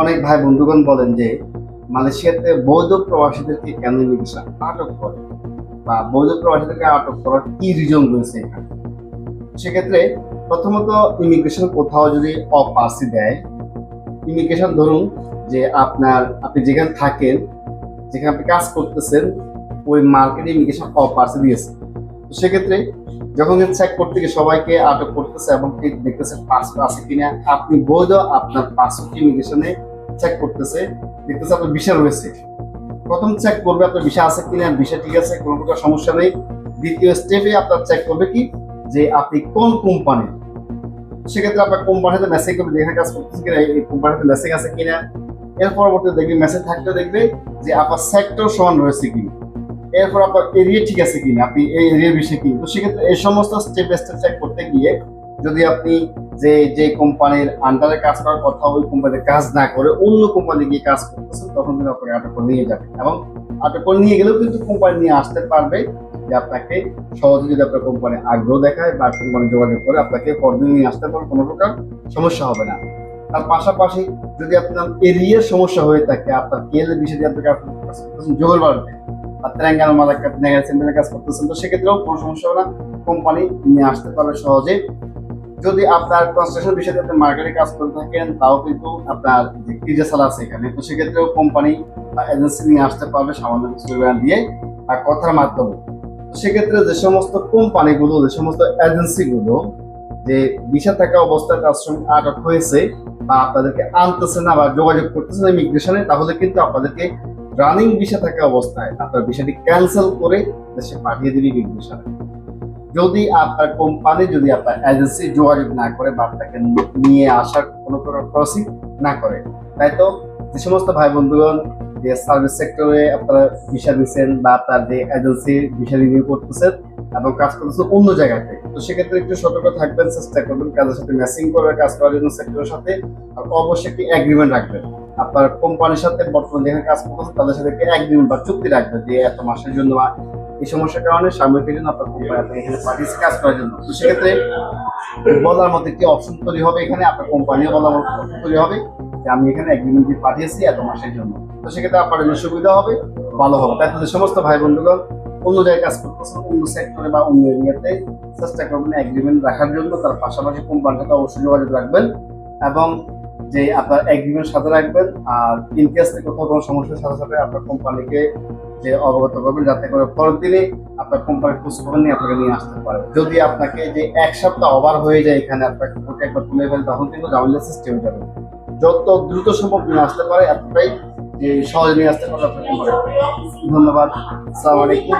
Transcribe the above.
অনেক ভাই বন্ধুগণ বলেন যে মালয়েশিয়াতে বৈধ প্রবাসীদেরকে কেন ইমিগ্রেশন আটক করে? বা বৈধ প্রবাসীদেরকে আটক করার কি রিজন রয়েছে এখানে? সেক্ষেত্রে প্রথমত ইমিগ্রেশন কোথাও যদি অপাসি দেয় ইমিগ্রেশন ধরুন যে আপনার আপনি যেখানে থাকেন, যেখানে আপনি কাজ করতেছেন, ওই মার্কেটে ইমিগ্রেশন অপাসি দিয়েছে। সেক্ষেত্রে যখন চেক করতে গিয়ে সবাইকে আটক করতেছে এবং দেখতেছে পাসপোর্ট আছে কিনা, আপনি বৈধ আপনার পাসপোর্ট ইমিগ্রেশনে চেক করতেছে, দেখতেছে আপনার ভিসা রয়েছে। প্রথম চেক করবে আপনার ভিসা আছে কিনা ভিসা ঠিক আছে, কোনো প্রকার সমস্যা নেই। দ্বিতীয় স্টেপে আপনার চেক করবে কি? যে আপনি কোন কোম্পানি সেক্ষেত্রে আপনার কোম্পানিতে মেসেজ করবে যেখানে কাজ করতেছে কিনা, এই কোম্পানিতে মেসেজ আছে কিনা? এর পরবর্তীতে দেখবে মেসেজ থাকতে দেখবে যে, আপনার সেক্টর সমান রয়েছে কিনা? এরপর আপনার এরিয়া ঠিক আছে কিনা, আপনি এই এরিয়ার বিষয়ে কি? তো সেক্ষেত্রে এই সমস্ত স্টেপ স্টেপ চেক করতে গিয়ে যদি আপনি যে যে কোম্পানির আন্ডারে কাজ করার কথা ওই কোম্পানির কাজ না করে অন্য কোম্পানি গিয়ে কাজ করতেছেন, তখন কিন্তু আপনাকে আটক করে নিয়ে যাবে এবং আটক করে নিয়ে গেলেও কিন্তু কোম্পানি নিয়ে আসতে পারবে যে আপনাকে সহজে যদি আপনার কোম্পানি আগ্রহ দেখায় বা কোম্পানি যোগাযোগ করে আপনাকে পরদিন নিয়ে আসতে পারবে, কোনো প্রকার সমস্যা হবে না। তার পাশাপাশি যদি আপনার এরিয়ার সমস্যা হয়ে থাকে, আপনার কেলের বিষয়ে যদি আপনি কাজ করতেছেন জোগাড় বাড়বে বা তেলেঙ্গানা সেন্টারে কাজ করতেছেন। তো সেক্ষেত্রেও কোনো সমস্যা হবে না। কোম্পানি নিয়ে আসতে পারবে সহজে যদি আপনার কনস্ট্রাকশন বিষয়ে আপনি মার্কেটে কাজ করে থাকেন, তাও কিন্তু আপনার যে ক্রিজেসাল আছে এখানে, তো সেক্ষেত্রেও কোম্পানি বা এজেন্সি নিয়ে আসতে পারবে সামান্য কিছু দিয়ে আর কথার মাধ্যমে। সেক্ষেত্রে যে সমস্ত কোম্পানিগুলো যে সমস্ত এজেন্সিগুলো যে ভিসা থাকা অবস্থায় তার সঙ্গে আটক হয়েছে বা আপনাদেরকে আনতেছে না বা যোগাযোগ করতেছে না ইমিগ্রেশনে তাহলে কিন্তু আপনাদেরকে রানিং ভিসা থাকা অবস্থায় আপনার ভিসাটি ক্যান্সেল করে দেশে পাঠিয়ে দিবে ইমিগ্রেশনে যদি আপনার কোম্পানি যদি আপনার এজেন্সি যোগাযোগ না করে বা আপনাকে নিয়ে আসার কোনো প্রকার প্রসিং না করে, তাই তো? যে সমস্ত ভাই বন্ধুগণ যে সার্ভিস সেক্টরে আপনারা ভিসা দিচ্ছেন বা আপনার যে এজেন্সি ভিসা রিনিউ করতেছেন এবং কাজ করতেছেন অন্য জায়গাতে, তো সেক্ষেত্রে একটু সতর্ক থাকবেন, চেষ্টা করবেন কাজের সাথে ম্যাচিং করবে কাজ করার জন্য সেক্টরের সাথে, আর অবশ্যই একটি এগ্রিমেন্ট রাখবেন। আপনার কোম্পানির সাথে বর্তমানে যেখানে কাজ করতেছেন তাদের সাথে এগ্রিমেন্ট বা চুক্তি রাখবে যে এত মাসের জন্য বা এই সমস্যার কারণে সাময়িকের জন্য আপনার কোম্পানি আপনাকে এখানে পাঠিয়েছে কাজ করার জন্য? তো সেক্ষেত্রে বলার মধ্যে কি অপশন তৈরি হবে এখানে? আপনার কোম্পানিও বলার মতো তৈরি হবে যে আমি এখানে এগ্রিমেন্ট দিয়ে পাঠিয়েছি এত মাসের জন্য। তো সেক্ষেত্রে আপনার জন্য সুবিধা হবে, ভালো হবে। তাই তাদের সমস্ত ভাই বন্ধুগণ অন্য জায়গায় কাজ করতেছেন অন্য সেক্টরে বা অন্য এরিয়াতে চেষ্টা করবেন এগ্রিমেন্ট রাখার জন্য। তার পাশাপাশি কোম্পানির অবশ্যই যোগাযোগ রাখবেন এবং যে আপনার এগ্রিমেন্ট সাথে রাখবেন, আর ইন কেস কোথাও কোনো সমস্যার সাথে সাথে আপনার কোম্পানিকে যে অবগত করবেন, যাতে করে পরের দিনে আপনার কোম্পানির খোঁজ খবর নিয়ে আপনাকে নিয়ে আসতে পারে। যদি আপনাকে যে এক সপ্তাহ ওভার হয়ে যায় এখানে আপনাকে কোর্টে একবার তুলে ফেলে, তখন কিন্তু ঝামেলা সৃষ্টি হয়ে যাবে। যত দ্রুত সম্ভব নিয়ে আসতে পারে, এতটাই যে সহজে নিয়ে আসতে পারে আপনার কোম্পানি ধন্যবাদ। আলাইকুম।